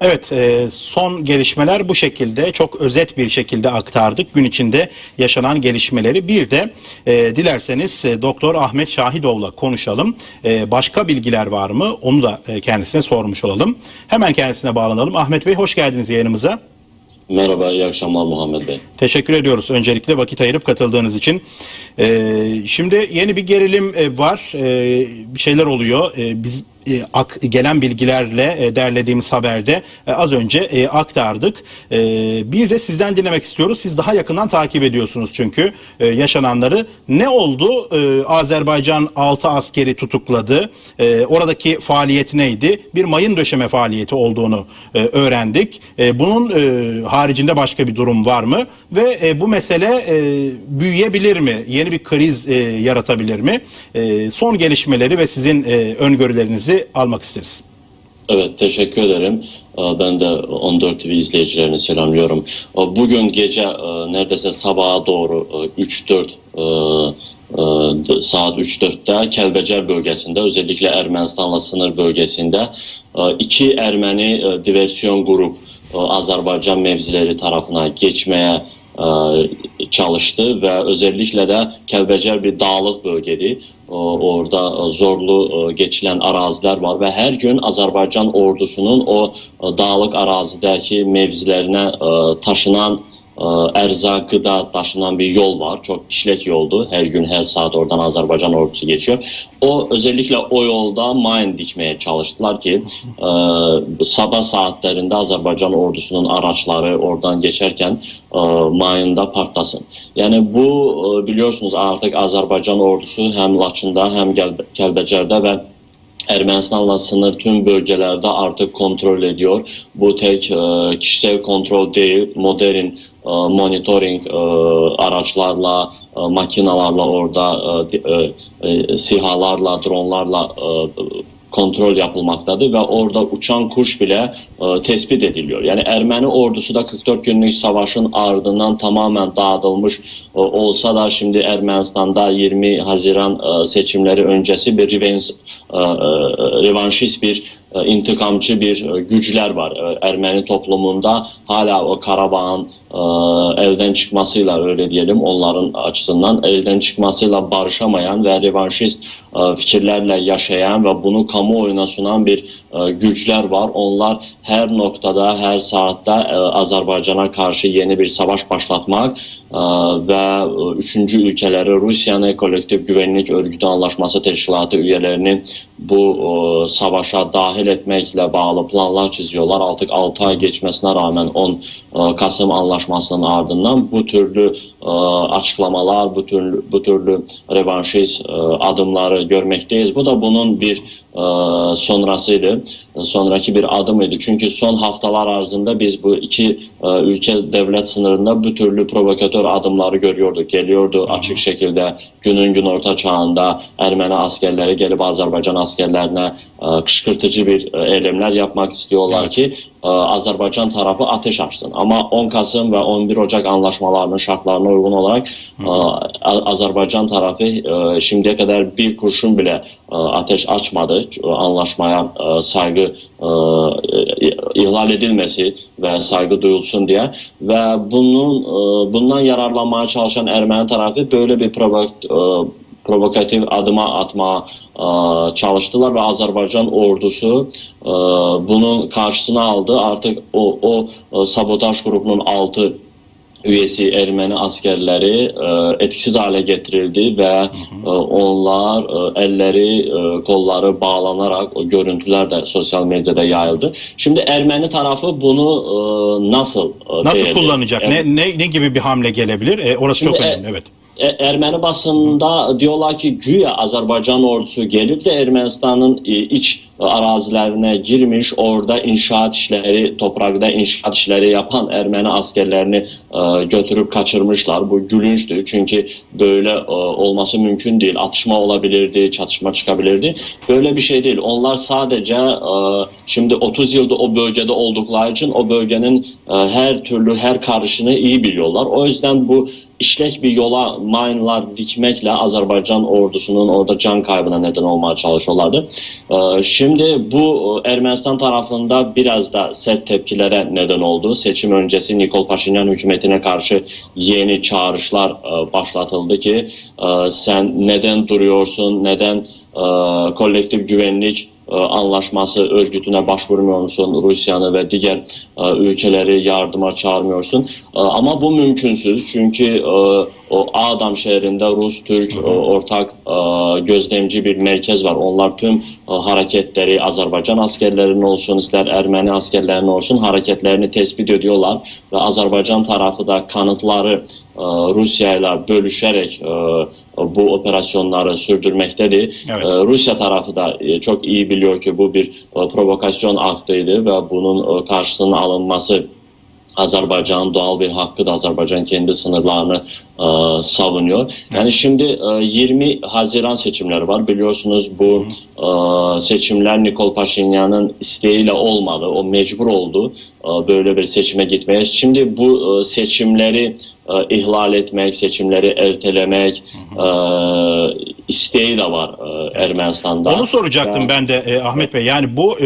Evet, e, son gelişmeler bu şekilde çok özet bir şekilde aktardık. Gün içinde yaşanan gelişmeleri. Bir de e, dilerseniz e, Doktor Ahmet Şahidoğlu'la konuşalım. Başka bilgiler var mı? Onu da kendisine sormuş olalım. Hemen kendisine bağlanalım. Ahmet Bey hoş geldiniz yayınımıza. Merhaba, iyi akşamlar Muhammed Bey. Teşekkür ediyoruz öncelikle vakit ayırıp katıldığınız için. Ee, şimdi yeni bir gerilim var, Ee, bir şeyler oluyor. Ee, biz gelen bilgilerle e, derlediğimiz haberde e, az önce e, aktardık. Bir de sizden dinlemek istiyoruz. Siz daha yakından takip ediyorsunuz çünkü e, yaşananları. Ne oldu? Azerbaycan 6 askeri tutukladı. Oradaki faaliyet neydi? Bir mayın döşeme faaliyeti olduğunu e, öğrendik. E, bunun e, haricinde başka bir durum var mı? Ve e, bu mesele e, büyüyebilir mi? Yeni bir kriz e, yaratabilir mi? E, son gelişmeleri ve sizin e, öngörülerinizi almak isteriz. Evet, teşekkür ederim. Ben de 14 TV izleyicilerini selamlıyorum. Bugün gece neredeyse sabaha doğru e, 3-4 e, e, saat 3-4'te Kəlbəcər bölgesinde özellikle Ermənistanla sınır bölgesinde e, iki Ermeni e, diversiyon grup e, Azerbaycan mevzileri tarafına geçmeye e, çalıştı ve özellikle de Kəlbəcər bir dağlık bölgedir. O- Orada e, zorlu e, geçilen araziler var ve her gün Azerbaycan ordusunun o e, dağlık arazideki mevzilerine e, taşınan e, erzak, gıda taşınan bir yol var. Çok işlek yoldu. Her gün her saat oradan Azerbaycan ordusu geçiyor. O özellikle o yolda mine dikmeye çalıştılar ki e, sabah saatlerinde Azerbaycan ordusunun araçları oradan geçerken e, mine'da partlasın. Yani bu e, biliyorsunuz artık Azerbaycan ordusu hem Laçında hem Gəl- Kəlbəcərdə ve sınır tüm bölgelerde artık kontrol ediyor. Bu tek e, kişisel kontrol değil, modern e, monitoring e, araçlarla, makinalarla orada sihalarla, dronlarla kontrol yapılmaktadır ve orada uçan kuş bile e, tespit ediliyor. Yani Ermeni ordusu da 44 günlük savaşın ardından tamamen dağıtılmış e, olsa da şimdi Ermenistan'da 20 Haziran e, seçimleri öncesi bir revenge, e, e, revanşist bir e, intikamçı bir e, güçler var. E, Ermeni toplumunda hala o Karabağ'ın elden çıkmasıyla öyle diyelim onların açısından elden çıkmasıyla barışamayan ve revanşist fikirlerle yaşayan ve bunu kamuoyuna sunan bir güçler var. Onlar her noktada, her saatte Azerbaycan'a karşı yeni bir savaş başlatmak ve üçüncü ülkeleri Rusya'nın kolektif güvenlik örgütü anlaşması teşkilatı üyelerinin bu savaşa dahil etmekle bağlı planlar çiziyorlar. Artık 6 ay geçmesine rağmen 10 e, Kasım anlaşmasının ardından bu türlü e, açıklamalar, bu türlü, bu türlü revanşist e, adımları görmekteyiz. Bu da bunun bir sonrasıydı. E, Sonraki bir adımıydı. Çünkü son haftalar arzında biz bu iki e, ülke devlet sınırında bu türlü provokatör adımları görüyorduk. Geliyordu açık şekilde günün gün orta çağında Ermeni askerleri gelip Azerbaycan askerlerine e, kışkırtıcı bir e, eylemler yapmak istiyorlar ki e, Azerbaycan tarafı ateş açsın. Ama 10 Kasım ve 11 Ocak anlaşmalarının şartlarına uygun olarak e, A- Azerbaycan tarafı e, şimdiye kadar bir kurşun bile e, ateş açmadı. E, Anlaşmaya e, saygı e, e, ihlal edilmesi ve saygı duyulsun diye ve bunun e, bundan yararlanmaya çalışan Ermeni tarafı böyle bir provok- e, provokatif adıma atmaya e, çalıştılar ve Azerbaycan ordusu e, bunun karşısına aldı. Artık o, o e, sabotaj grubunun altı üyesi Ermeni askerleri e, etkisiz hale getirildi ve e, onlar e, elleri e, kolları bağlanarak o görüntüler de sosyal medyada yayıldı. Şimdi Ermeni tarafı bunu e, nasıl e, Nasıl değerli- kullanacak? Er- Ne, ne ne gibi bir hamle gelebilir? E, orası Şimdi, çok e, önemli. Evet. E- Ermeni basında diyorlar ki güya Azerbaycan ordusu gelip de Ermenistan'ın e, iç arazilerine girmiş, orada inşaat işleri, toprakta inşaat işleri yapan Ermeni askerlerini e, götürüp kaçırmışlar. Bu gülünçtü çünkü böyle e, olması mümkün değil. Atışma olabilirdi, çatışma çıkabilirdi. Böyle bir şey değil. Onlar sadece e, şimdi 30 yılda o bölgede oldukları için o bölgenin e, her türlü her karışını iyi biliyorlar. O yüzden bu işlek bir yola mine'lar dikmekle Azerbaycan ordusunun orada can kaybına neden olmaya çalışıyorlardı. Ee, şimdi Şimdi bu e, Ermenistan tarafında biraz da sert tepkilere neden oldu. Seçim öncesi Nikol Paşinyan hükümetine karşı yeni çağrışlar e, başlatıldı ki e, sen neden duruyorsun, neden kolektif güvenlik anlaşması örgütüne başvurmuyor musun? Rusya'nı ve diğer e, ülkeleri yardıma çağırmıyorsun. E, ama bu mümkünsüz çünkü e, o Adam şehrinde Rus-Türk e, ortak e, gözlemci bir merkez var. Onlar tüm e, hareketleri Azerbaycan askerlerinin olsun ister Ermeni askerlerinin olsun hareketlerini tespit ediyorlar ve Azerbaycan tarafı da kanıtları e, Rusya ile bölüşerek e, bu operasyonları sürdürmektedir. Evet. E, Rusya tarafı da e, çok iyi biliyor ki bu bir e, provokasyon aktıydı ve bunun e, karşısının alınması Azerbaycan'ın doğal bir hakkı da Azerbaycan kendi sınırlarını e, savunuyor. Yani şimdi e, 20 Haziran seçimleri var. Biliyorsunuz bu e, seçimler Nikol Paşinyan'ın isteğiyle olmadı. O mecbur oldu e, böyle bir seçime gitmeye. Şimdi bu e, seçimleri e, ihlal etmek, seçimleri ertelemek e, isteği de var e, Ermenistan'da. Onu soracaktım ben de e, Ahmet Bey. Yani bu e,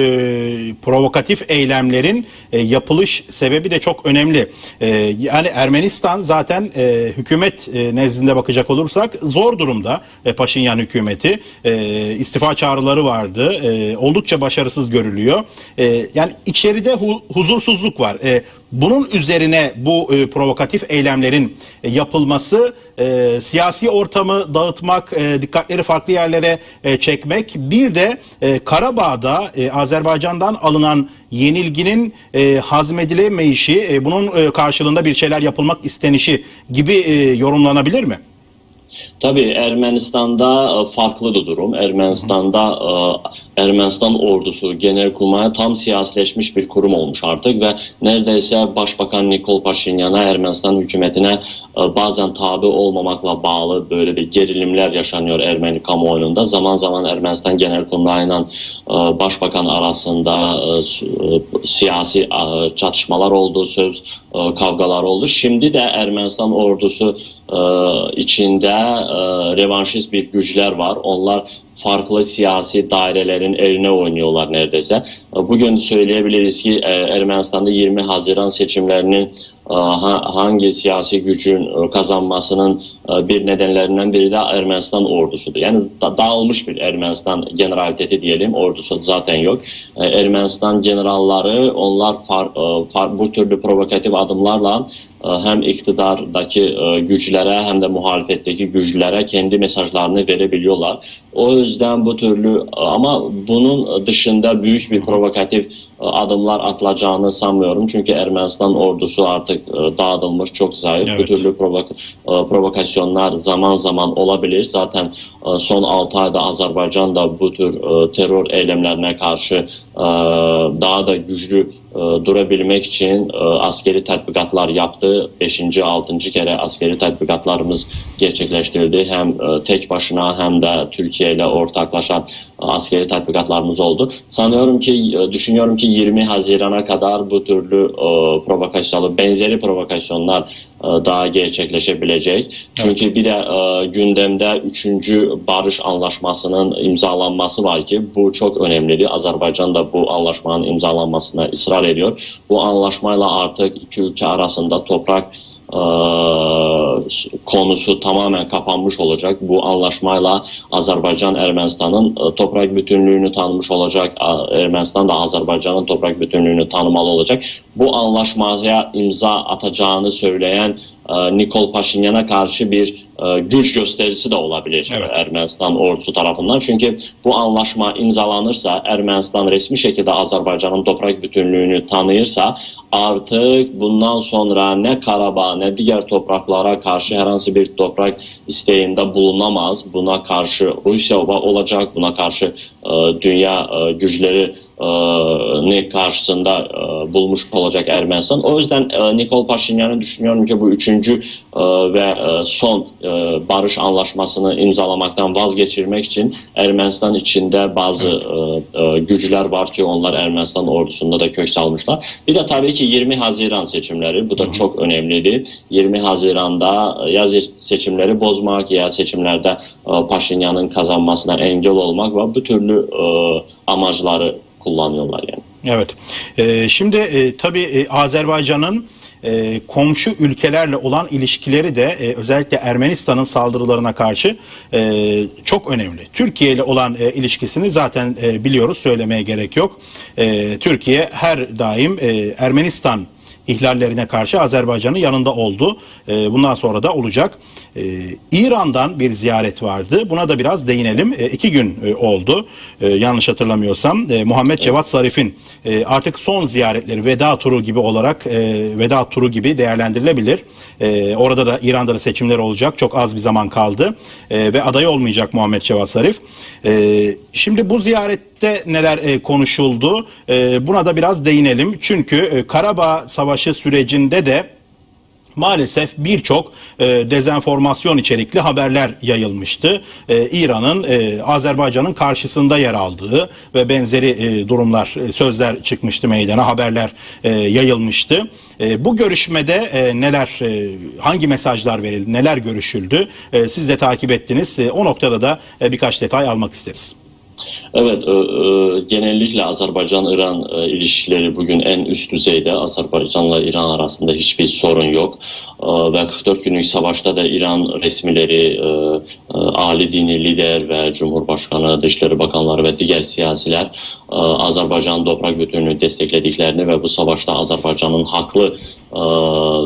provokatif eylemlerin e, yapılış sebebi de çok önemli. E, yani Ermenistan zaten e, hükümet e, nezdinde bakacak olursak zor durumda e, Paşinyan hükümeti. E, istifa çağrıları vardı. E, oldukça başarısız görülüyor. E, yani içeride hu- huzursuzluk var. E, bunun üzerine bu e, provokatif eylemlerin e, yapılması, e, siyasi ortamı dağıtmak, e, dikkatleri farklı yerlere e, çekmek, bir de e, Karabağ'da e, Azerbaycan'dan alınan yenilginin e, hazmedilemeyişi, e, bunun e, karşılığında bir şeyler yapılmak istenişi gibi e, yorumlanabilir mi? Tabii Ermenistan'da e, farklı da durum. Ermenistan'da e, Ermenistan ordusu genelkurmaya tam siyasileşmiş bir kurum olmuş artık ve neredeyse Başbakan Nikol Paşinyan'a Ermenistan hükümetine e, bazen tabi olmamakla bağlı böyle bir gerilimler yaşanıyor Ermeni kamuoyunda. Zaman zaman Ermenistan genelkurmayla Başbakan arasında siyasi çatışmalar oldu, söz kavgalar oldu. Şimdi de Ermenistan ordusu içinde e, revanşist bir güçler var. Onlar farklı siyasi dairelerin eline oynuyorlar neredeyse. E, Bugün söyleyebiliriz ki e, Ermenistan'da 20 Haziran seçimlerinin e, ha- hangi siyasi gücün kazanmasının bir nedenlerinden biri de Ermenistan ordusudur. Yani da- dağılmış bir Ermenistan generaliteti diyelim. Ordusu zaten yok. Ermenistan generalları onlar far- far- bu türlü provokatif adımlarla hem iktidardaki e, güçlere hem de muhalefetteki güçlere kendi mesajlarını verebiliyorlar. O yüzden bu türlü ama bunun dışında büyük bir provokatif adımlar atılacağını sanmıyorum. Çünkü Ermenistan ordusu artık e, dağıtılmış, çok zayıf. Evet. Bu türlü provok- e, provokasyonlar zaman zaman olabilir. Zaten e, son 6 ayda Azerbaycan da bu tür terör eylemlerine karşı daha da güçlü durabilmek için askeri tatbikatlar yaptı. 5. 6. kere askeri tatbikatlarımız gerçekleştirdi. Hem e, tek başına hem de Türkiye ile ortaklaşan e, askeri tatbikatlarımız oldu. Sanıyorum ki, düşünüyorum ki 20 Haziran'a kadar bu türlü e, provokasyonlu, benzeri provokasyonlar e, daha gerçekleşebilecek. Çünkü bir de e, gündemde 3. barış anlaşmasının imzalanması var ki bu çok önemlidir. Azerbaycan da bu anlaşmanın imzalanmasına ısrar ediyor. Bu anlaşmayla artık iki ülke arasında toprak konusu tamamen kapanmış olacak. Bu anlaşmayla Azerbaycan Ermenistan'ın e, toprak bütünlüğünü tanımış olacak. Ermenistan da Azerbaycan'ın toprak bütünlüğünü tanımalı olacak. Bu anlaşmaya imza atacağını söyleyen e, Nikol Paşinyan'a karşı bir e, güç gösterisi de olabilir Evet. e, Ermenistan ordusu tarafından. Çünkü bu anlaşma imzalanırsa Ermenistan resmi şekilde Azerbaycan'ın toprak bütünlüğünü tanıyırsa artık bundan sonra ne Karabağ ne diğer topraklara karşı herhangi bir toprak isteğinde bulunamaz. Buna karşı Rusya olacak, buna karşı e, dünya güçleri e, ne karşısında e, bulmuş olacak Ermenistan. O yüzden e, Nikol Paşinyan'ı düşünüyorum ki bu üçüncü e, ve e, son e, barış anlaşmasını imzalamaktan vazgeçirmek için Ermenistan içinde bazı e, e, güçler var ki onlar Ermenistan ordusunda da kök salmışlar. Bir de tabii ki 20 Haziran seçimleri bu da çok önemliydi. 20 Haziran'da e, ya seçimleri bozmak ya seçimlerde e, Paşinyan'ın kazanmasına engel olmak ve bu türlü e, amaçları kullanıyorlar yani. Evet. Ee, şimdi e, tabii e, Azerbaycan'ın e, komşu ülkelerle olan ilişkileri de e, özellikle Ermenistan'ın saldırılarına karşı e, çok önemli. Türkiye ile olan e, ilişkisini zaten e, biliyoruz söylemeye gerek yok. E, Türkiye her daim e, Ermenistan ihlallerine karşı Azerbaycan'ın yanında oldu. E, bundan sonra da olacak. E, İran'dan bir ziyaret vardı. Buna da biraz değinelim. E, iki gün e, oldu. E, yanlış hatırlamıyorsam. E, Muhammed Cevat Zarif'in e, artık son ziyaretleri veda turu gibi olarak e, veda turu gibi değerlendirilebilir. E, orada da İran'da da seçimler olacak. Çok az bir zaman kaldı. E, ve aday olmayacak Muhammed Cevat Zarif. E, şimdi bu ziyarette neler e, konuşuldu? E, buna da biraz değinelim. Çünkü e, Karabağ Savaşı sürecinde de maalesef birçok e, dezenformasyon içerikli haberler yayılmıştı. E, İran'ın e, Azerbaycan'ın karşısında yer aldığı ve benzeri e, durumlar, e, sözler çıkmıştı meydana, haberler e, yayılmıştı. E, bu görüşmede e, neler, e, hangi mesajlar verildi, neler görüşüldü? E, siz de takip ettiniz. E, o noktada da e, birkaç detay almak isteriz. Evet, e, e, genellikle Azerbaycan-İran e, ilişkileri bugün en üst düzeyde. Azerbaycanla İran arasında hiçbir sorun yok. E, ve 44 günlük savaşta da İran resmileri, e, e, Ali dini lider ve Cumhurbaşkanı, Dışişleri Bakanları ve diğer siyasiler e, Azerbaycan'ın toprak bütünlüğünü desteklediklerini ve bu savaşta Azerbaycan'ın haklı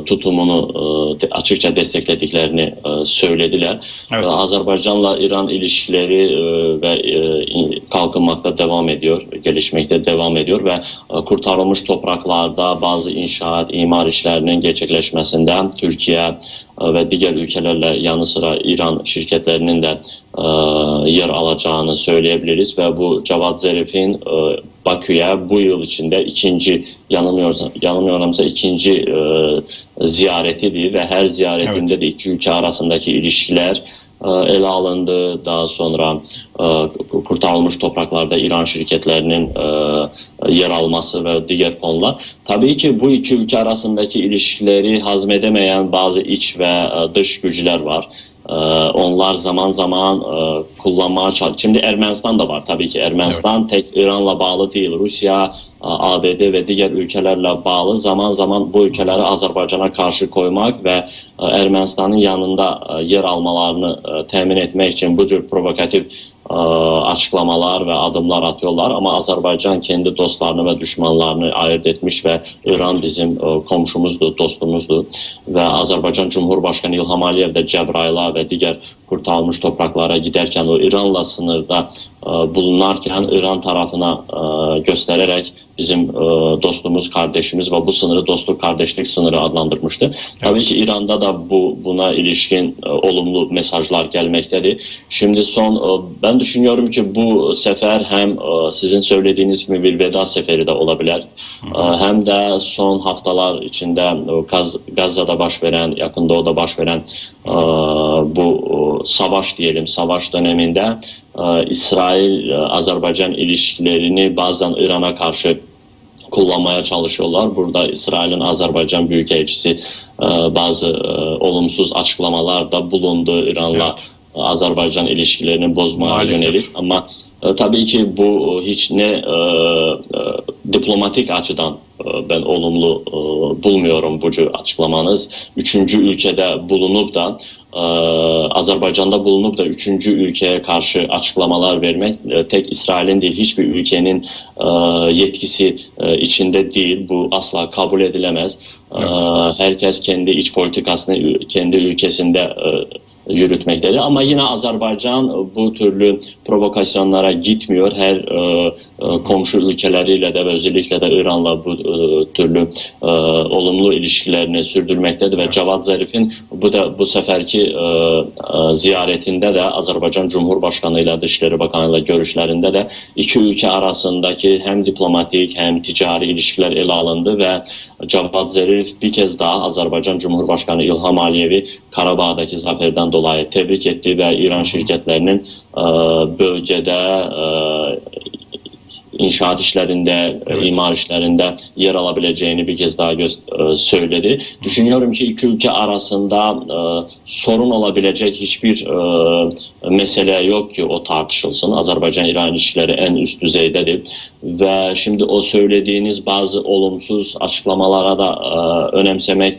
tutumunu e, açıkça desteklediklerini e, söylediler. Evet. E, Azerbaycan'la İran ilişkileri e, ve e, kalkınmakta devam ediyor, gelişmekte devam ediyor ve e, kurtarılmış topraklarda bazı inşaat, imar işlerinin gerçekleşmesinden Türkiye e, ve diğer ülkelerle yanı sıra İran şirketlerinin de e, yer alacağını söyleyebiliriz ve bu Cevat Zarif'in e, Bakü'ye bu yıl içinde ikinci yanılmıyorsam yanılmıyorsamsa ikinci e, ziyaretidir ve her ziyaretinde de iki ülke arasındaki ilişkiler e, ele alındı. Daha sonra e, kurtarılmış topraklarda İran şirketlerinin e, yer alması ve diğer konular. Tabii ki bu iki ülke arasındaki ilişkileri hazmedemeyen bazı iç ve e, dış güçler var. E, Onlar zaman zaman e, kullanmaya çalışıyor. Şimdi Ermenistan da var tabii ki. Ermenistan tek İran'la bağlı değil. Rusya, A- ABD ve diğer ülkelerle bağlı. Zaman zaman bu ülkeleri Azerbaycan'a karşı koymak ve e, Ermenistan'ın yanında e, yer almalarını e, temin etmek için bu tür provokatif e, açıklamalar ve adımlar atıyorlar ama Azerbaycan kendi dostlarını ve düşmanlarını ayırt etmiş ve İran bizim e, komşumuzdu, dostumuzdu ve Azerbaycan Cumhurbaşkanı İlham Aliyev de Cebrail'a ve diğer kurtarılmış topraklara giderken o İran'la sınırda e, bulunarken İran tarafına e, göstererek bizim e, dostumuz, kardeşimiz ve bu sınırı dostluk, kardeşlik sınırı adlandırmıştı. Tabii ki İran'da da bu buna ilişkin e, olumlu mesajlar gelmektedir. Şimdi son e, ben düşünüyorum ki bu sefer hem e, sizin söylediğiniz gibi bir veda seferi de olabilir. E, hem de son haftalar içinde Gaz, Gazze'de baş veren, yakın doğuda baş veren e, bu savaş diyelim, savaş döneminde İsrail-Azerbaycan ilişkilerini bazen İran'a karşı kullanmaya çalışıyorlar. Burada İsrail'in Azerbaycan Büyükelçisi bazı olumsuz açıklamalarda bulundu İran'la Evet. Azerbaycan ilişkilerini bozmaya Maalesef. yönelik ama e, tabii ki bu hiç ne e, e, diplomatik açıdan e, ben olumlu e, bulmuyorum bu tür açıklamanız. Üçüncü ülkede bulunup da e, Azerbaycan'da bulunup da üçüncü ülkeye karşı açıklamalar vermek e, tek İsrail'in değil hiçbir ülkenin e, yetkisi e, içinde değil. Bu asla kabul edilemez. E, herkes kendi iç politikasını kendi ülkesinde e, yürütmektedir. Ama yine Azerbaycan bu türlü provokasyonlara gitmiyor. Her e, e, komşu ülkeleriyle de özellikle de İran'la bu e, türlü e, olumlu ilişkilerini sürdürmektedir ve Cavad Zarif'in bu da bu seferki e, e, ziyaretinde de Azerbaycan Cumhurbaşkanı ile Dışişleri Bakanı ile görüşlerinde de iki ülke arasındaki hem diplomatik hem ticari ilişkiler ele alındı ve Cavad Zarif bir kez daha Azerbaycan Cumhurbaşkanı İlham Aliyev'i Karabağ'daki zaferden dolayı tebrik etti ve İran şirketlerinin e, bölgede e, inşaat işlerinde, Evet. imar işlerinde yer alabileceğini bir kez daha e, söyledi. Düşünüyorum ki iki ülke arasında e, sorun olabilecek hiçbir e, mesele yok ki o tartışılsın. Azerbaycan-İran ilişkileri en üst düzeydedir. Ve şimdi o söylediğiniz bazı olumsuz açıklamalara da e, önemsemek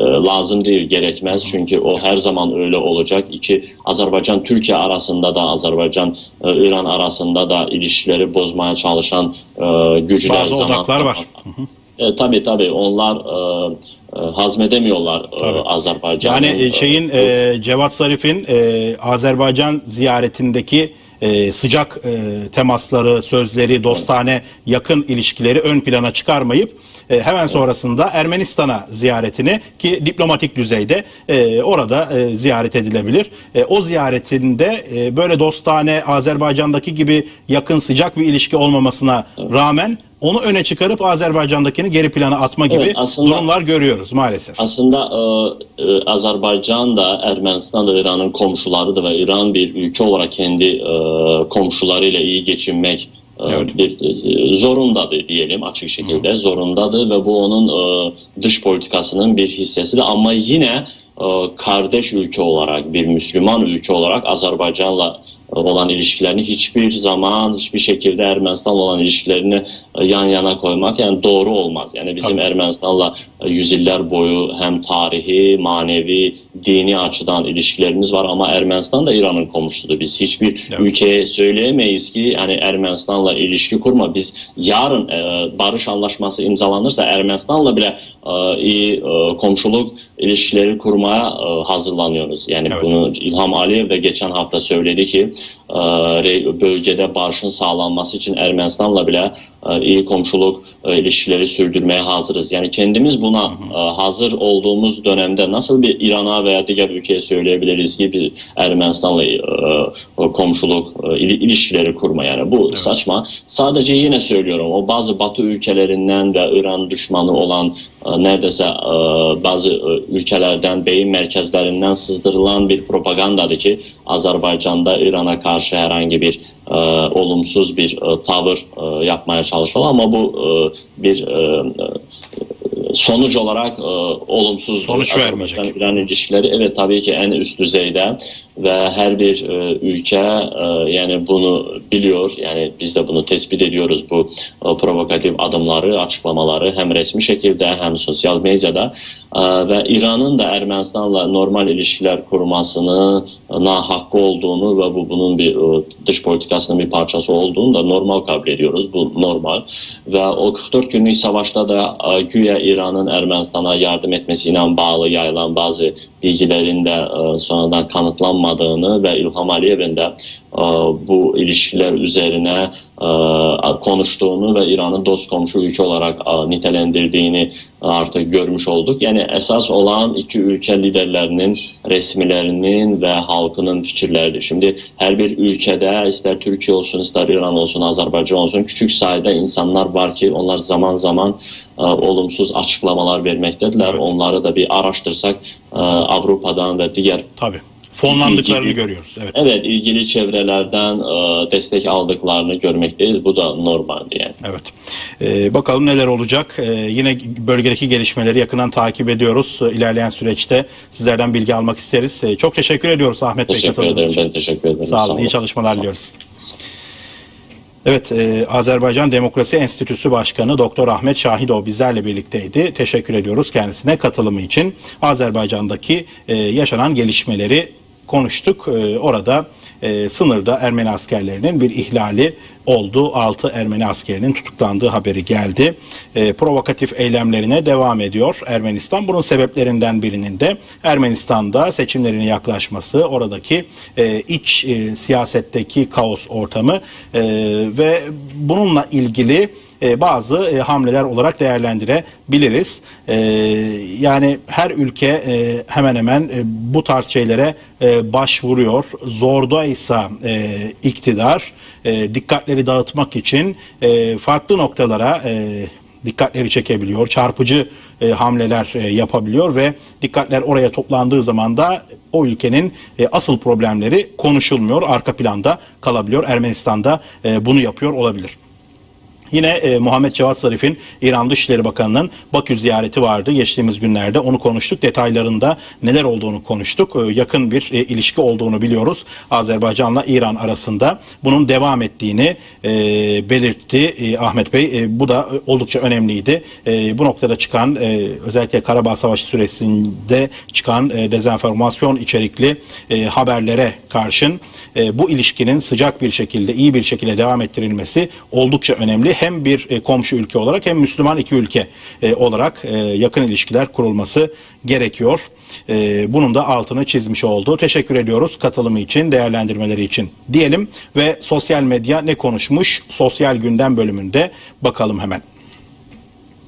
lazım değil, gerekmez. Çünkü o her zaman öyle olacak. İki Azerbaycan-Türkiye arasında da Azerbaycan-İran arasında da ilişkileri bozmaya çalışan e, güçler Bazı zaman odaklar var. E, tabii tabii onlar e, e, hazmedemiyorlar e, Tabii. Azerbaycan'ın. Yani e, şeyin e, e, Cevat Zarif'in e, Azerbaycan ziyaretindeki e, sıcak e, temasları, sözleri, dostane yakın ilişkileri ön plana çıkarmayıp e, hemen sonrasında Ermenistan'a ziyaretini ki diplomatik düzeyde e, orada e, ziyaret edilebilir. E, o ziyaretinde e, böyle dostane Azerbaycan'daki gibi yakın sıcak bir ilişki olmamasına rağmen onu öne çıkarıp Azerbaycan'dakini geri plana atma gibi Evet, aslında- durumlar görüyoruz maalesef. Aslında e, e, Azerbaycan da Ermenistan da İran'ın komşularıdır ve İran bir ülke olarak kendi e, komşularıyla iyi geçinmek e, Evet. bir e, zorundadır diyelim açık şekilde zorundadır ve bu onun e, dış politikasının bir hissesidir ama yine kardeş ülke olarak bir Müslüman ülke olarak Azerbaycan'la olan ilişkilerini hiçbir zaman hiçbir şekilde Ermenistan'la olan ilişkilerini e, yan yana koymak yani doğru olmaz. Yani bizim Tabii. Ermenistan'la e, yüzyıllar boyu hem tarihi, manevi, dini açıdan ilişkilerimiz var ama Ermenistan da İran'ın komşusudur. Biz hiçbir Evet. ülkeye söyleyemeyiz ki yani Ermenistan'la ilişki kurma. Biz yarın e, barış anlaşması imzalanırsa Ermenistan'la bile e, iyi e, komşuluk ilişkileri kurmaya e, hazırlanıyoruz. Yani Evet. bunu İlham Aliyev de geçen hafta söyledi ki bölgede barışın sağlanması için Ermenistan'la bile e, iyi komşuluk e, ilişkileri sürdürmeye hazırız. Yani kendimiz buna e, hazır olduğumuz dönemde nasıl bir İran'a veya diğer ülkeye söyleyebiliriz ki bir Ermenistan'la e, e, komşuluk e, il- ilişkileri kurma yani bu saçma. Sadece yine söylüyorum o bazı Batı ülkelerinden ve İran düşmanı olan e, neredeyse e, bazı e, ülkelerden beyin merkezlerinden sızdırılan bir propagandadır ki Azerbaycan'da İran'a karşı herhangi bir e, olumsuz bir e, tavır e, yapmaya çalışıyorlar ama bu e, bir e, e, sonuç olarak e, olumsuz Sonuç vermeyecek. İran ilişkileri evet tabii ki en üst düzeyde ve her bir e, ülke e, yani bunu biliyor yani biz de bunu tespit ediyoruz bu e, provokatif adımları açıklamaları hem resmi şekilde hem sosyal medyada E, ve İran'ın da Ermenistan'la normal ilişkiler kurmasını na hakkı olduğunu ve bu bunun bir e, dış politikasının bir parçası olduğunu da normal kabul ediyoruz bu normal ve o 44 günlük savaşta da e, güya İran'ın Ermenistan'a yardım etmesiyle bağlı yayılan bazı bilgilerin de e, sonradan kanıtlanmadığını ve İlham Aliyev'in de e, bu ilişkiler üzerine e, konuştuğunu ve İran'ın dost komşu ülke olarak e, nitelendirdiğini artık görmüş olduk. Yani esas olan iki ülke liderlerinin resmilerinin ve halkının fikirleridir. Şimdi her bir ülkede ister Türkiye olsun ister İran olsun Azerbaycan olsun küçük sayıda insanlar var ki onlar zaman zaman e, olumsuz açıklamalar vermektedirler. Evet. Onları da bir araştırsak e, Avrupa'dan ve diğer Tabii. Fonlandıklarını İlgili- görüyoruz. Evet. evet ilgili çevrelerden e, destek aldıklarını görmekteyiz. Bu da normaldi yani. Evet. Ee, bakalım neler olacak. Ee, yine bölgedeki gelişmeleri yakından takip ediyoruz. Ee, İlerleyen süreçte sizlerden bilgi almak isteriz. Ee, çok teşekkür ediyoruz Ahmet Bey katıldığınız ederim. için. Ben teşekkür ederim. Sağ olun. İyi çalışmalar diliyoruz. Evet, e, Azerbaycan Demokrasi Enstitüsü Başkanı Doktor Ahmet Şahidov bizlerle birlikteydi. Teşekkür ediyoruz kendisine katılımı için. Azerbaycan'daki e, yaşanan gelişmeleri konuştuk. E, orada e, sınırda Ermeni askerlerinin bir ihlali oldu. 6 Ermeni askerinin tutuklandığı haberi geldi. E, provokatif eylemlerine devam ediyor Ermenistan. Bunun sebeplerinden birinin de Ermenistan'da seçimlerine yaklaşması, oradaki e, iç e, siyasetteki kaos ortamı ve bununla ilgili e, bazı e, hamleler olarak değerlendirebiliriz. E, yani her ülke hemen hemen bu tarz şeylere başvuruyor. Zordaysa e, iktidar dikkatleri dağıtmak için farklı noktalara dikkatleri çekebiliyor, çarpıcı e, hamleler e, yapabiliyor ve dikkatler oraya toplandığı zaman da o ülkenin e, asıl problemleri konuşulmuyor, arka planda kalabiliyor. Ermenistan'da e, bunu yapıyor olabilir. Yine e, Muhammed Cevat Zarif'in İran Dışişleri Bakanı'nın Bakü ziyareti vardı. Geçtiğimiz günlerde onu konuştuk. Detaylarında neler olduğunu konuştuk. E, yakın bir e, ilişki olduğunu biliyoruz. Azerbaycan'la İran arasında bunun devam ettiğini e, belirtti e, Ahmet Bey. E, bu da oldukça önemliydi. E, bu noktada çıkan e, özellikle Karabağ Savaşı süresinde çıkan e, dezenformasyon içerikli e, haberlere karşın e, bu ilişkinin sıcak bir şekilde, iyi bir şekilde devam ettirilmesi oldukça önemli. Hem bir e, komşu ülke olarak hem Müslüman iki ülke e, olarak e, yakın ilişkiler kurulması gerekiyor. Bunun da altını çizmiş oldu. Teşekkür ediyoruz katılımı için, değerlendirmeleri için diyelim ve sosyal medya ne konuşmuş? Sosyal gündem bölümünde bakalım hemen.